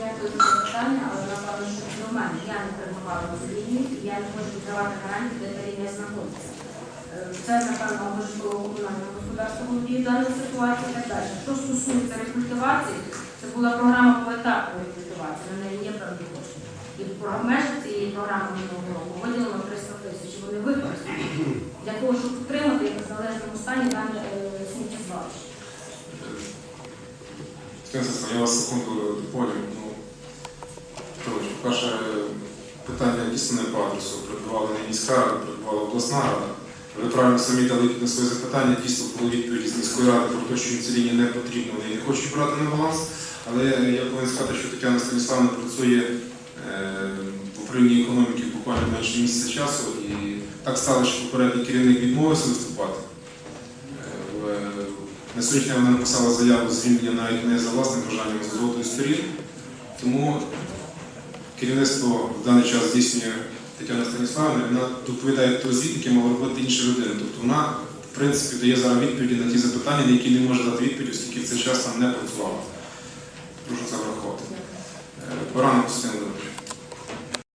Дякую за запитання, але напевно, що до мене я не перебувала в лінії, і я не можу відкривати гарантії, де та знаходиться. Е, Це, напевно, обов'язково комунальне господарство володіє даною ситуацією і так далі. Що стосується рекультивації, це була програма поетапної рекультивації, на неї є певні кошти. І в межах цієї програми минулого року виділено 300 тисяч, вони використані для того, щоб утримати в належному стані дане Стенсенство, я вас секунду доповню. Ну, перше питання дійсно не по адресу. Придбувала не міська рада, придбувала обласна рада. Ви правильно самі дали на своє запитання. Дійсно, було відповіді з міської ради про те, що лінії не потрібно, вони не хочуть брати на баланс. Але я повинен сказати, що Тетяна Станіславна працює е, в управлінні економіки буквально менше місяця часу. І так стало, що попередній керівник відмовився виступати. На сьогодні вона написала заяву звільнення навіть не за власним бажанням з згодою сторін. Тому керівництво в даний час здійснює Тетяна Станіславівна, вона доповідає той звіт, який мала робити інша людина. Тобто вона, в принципі, дає зараз відповіді на ті запитання, на які не може дати відповіді, оскільки в цей час там не працювала. Прошу це враховувати. Е, Поранок